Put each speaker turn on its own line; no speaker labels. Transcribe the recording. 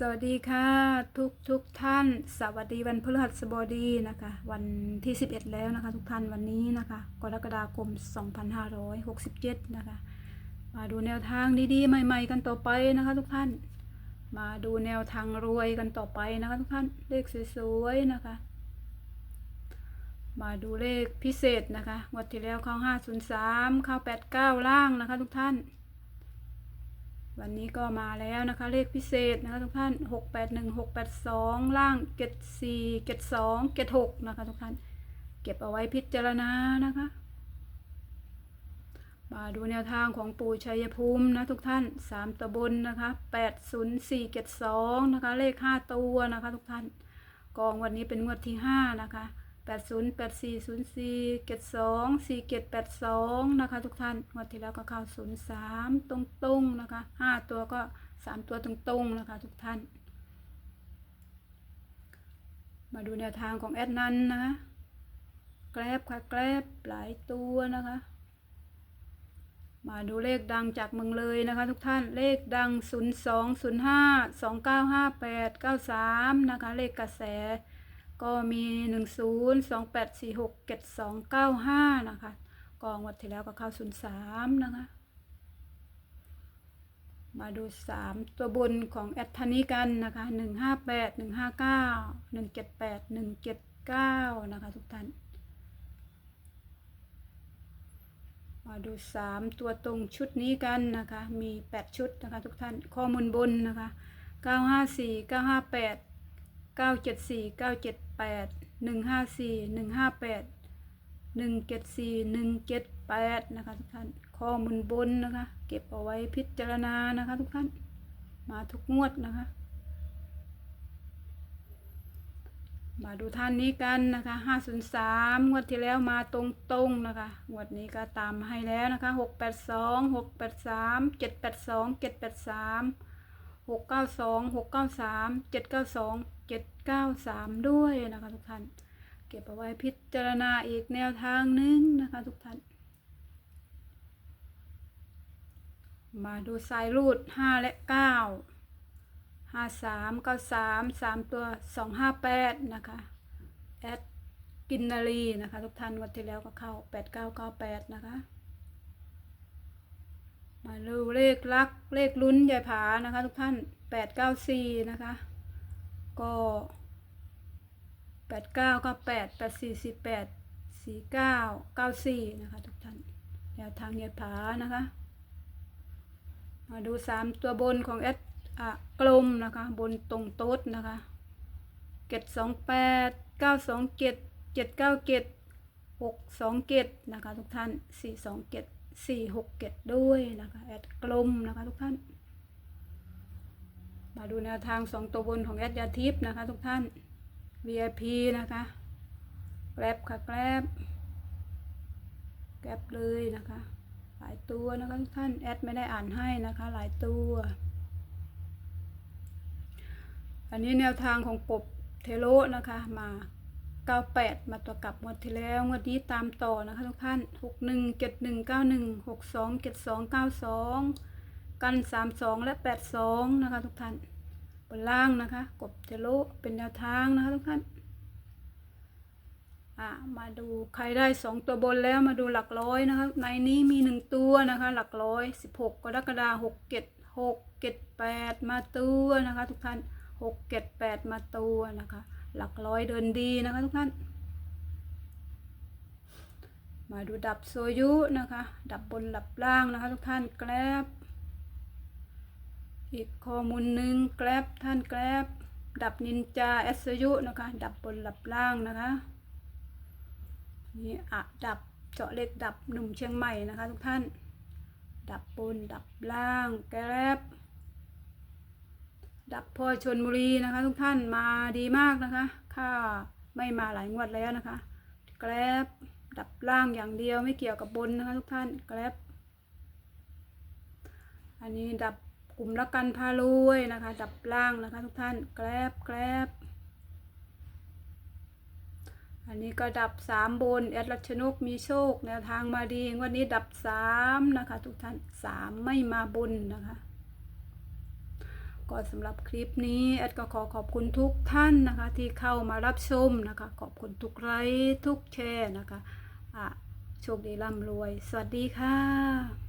สวัสดีค่ะทุกทุกท่าน สวัสดีวันพฤหัสบดีนะคะ วันที่ 11 แล้วนะคะ ทุกท่านวันนี้นะคะกรกฎาคม 2567 นะคะ มาดูแนวทางดีๆ ใหม่ ๆ กันต่อไปนะคะ ทุกท่าน มาดูแนวทางรวยกันต่อไปนะคะ ทุกท่านเลขสวยๆนะคะ มาดูเลขพิเศษนะคะงวดที่แล้วเข้า503เข้า89 ล่างนะคะ ทุกท่าน วันนี้ก็มาแล้วนะคะ เลขพิเศษนะคะทุกท่าน6 8 1 6 8 2ล่าง7 4 7 2 7 6นะคะทุกท่าน เก็บเอาไว้พิจารณานะคะ มาดูแนวทางของปู่ชัยภูมินะทุกท่าน3ตัวบนนะคะ8 0 4 7 2นะคะ เลข5ตัวนะคะทุกท่าน กองวันนี้เป็นงวดที่5นะคะ แปดศูนย์แปดสี่ศูนย์สี่เจ็ดสองสี่เจ็ดแปดสองนะคะทุกท่านงวันที่แล้วก็เข้าศูนย์สามตรงตรงนะคะห้าตัวก็สามตัวตรงตรงนะคะทุกท่าน มาดูแนวทางของแอดนันนะคะแกลบค่ะแกลบหลายตัวนะคะ มาดูเลขดังจากเมืองเลยนะคะทุกท่านเลขดัง 0 2 0 5 2 9 5 8 9 3 นะคะ เลขกระแส ก็มี 1 0 2 8 4 6 7 2 9 5 นะคะ กองวัดที่แล้วก็เข้า 0 3 นะคะ มาดู 3 ตัวบนของแอดทานิกันนะคะ 1 5 8 1 5 9 1 7 8 1 7 9 นะคะ ทุกท่าน มาดู 3 ตัวตรงชุดนี้กันนะคะ มี 8 ชุดนะคะ ทุกท่าน ข้อมูลบนนะคะ 954 958 974 978 154 158 174 178 นะคะทุกท่าน ข้อมูลบนนะคะ เก็บเอาไว้พิจารณานะคะทุกท่าน มาทุกงวดนะคะ มาดูท่านนี้กันนะคะ 503 งวดที่แล้วมาตรงๆนะคะ งวดนี้ก็ตามให้แล้วนะคะ 682 683 782 783 692 693 792 793ด้วยนะคะทุกท่าน เก็บเอาไว้พิจารณาอีกแนวทางหนึงนะคะทุกท่าน มาดูสายรูด5และ9ห้าสามเก้าสามสามตัวสองห้าแปดนะคะแอดกินนารีนะคะทุกท่านวันที่แล้วก็เข้าแปดเก้าเก้าแปดนะคะ มาดูเลขลักเลขลุ้นยายผานะคะ ทุกท่านแปดเก้าสี่นะคะ ก็แปดเก้าก้าแปดแปดสี่สี่แปดสี่เก้าเก้าสี่นะคะ ทุกท่านแนวทางยายผานะคะ มาดูสามตัวบนของแอดอะกลมนะคะ บนตรงโต๊ดนะคะเจ็ดสองแปดเก้าสองเจ็ดเจ็ดเก้าเจ็ดหกสองเจ็ดนะคะ ทุกท่านสี่สองเจ็ด สี่หกเจ็ดด้วยนะคะแอดกลมนะคะทุกท่าน มาดูแนวทางสองตัวบนของแอดยาทิพย์นะคะทุกท่าน VIP นะคะแกร็บค่ะแกร็บแกร็บเลยนะคะ หลายตัวนะคะทุกท่านแอดไม่ได้อ่านให้นะคะหลายตัว อันนี้แนวทางของปบเทโลนะคะมา 98 มาตัวกลับงวดที่แล้วงวดนี้ตามต่อนะคะทุกท่าน 61 71 91 62 72 92 กัน 32 และ 82 นะคะทุกท่านบนล่างนะคะ กบเทโลเป็นแนวทางนะคะทุกท่านอ่ามาดูใครได้สองตัวบนแล้วมาดูหลักร้อยนะคะ ในนี้มีหนึ่งตัวนะคะ หลักร้อยสิบหกกรกฎาหกเจ็ดหกเจ็ดแปดมาตัวนะคะ ทุกท่านหกเจ็ดแปดมาตัวนะคะ หลักร้อยเดินดีนะคะทุกท่าน มาดูดับโซยุนะคะ ดับบนดับล่างนะคะทุกท่านแกลบอีกข้อมูลหนึ่งแกลบท่านแกลบดับนินจาแอสยุนะคะ ดับบนดับล่างนะคะนี่อะดับเจาะเล็กดับหนุ่มเชียงใหม่นะคะทุกท่าน ดับบนดับล่างแกร็บ ดับพอชนบุรีนะคะ ทุกท่านมาดีมากนะคะ ค่าไม่มาหลายงวดแล้วนะคะ แกร็บดับล่างอย่างเดียวไม่เกี่ยวกับบนนะคะ ทุกท่านแกร็บอันนี้ดับกลุ่มละกันพารวยนะคะ ดับล่างนะคะ ทุกท่านแกร็บแกร็บอันนี้ก็ดับสามบนแอดรัชนกมีโชคแนวทางมาดีวันนี้ดับสามนะคะ ทุกท่านสามไม่มาบนนะคะ ก็สำหรับคลิปนี้แอดก็ขอขอบคุณทุกท่านนะคะ ที่เข้ามารับชมนะคะ ขอบคุณทุกไลค์ทุกแชร์นะคะอะโชคดีร่ำรวย สวัสดีค่ะ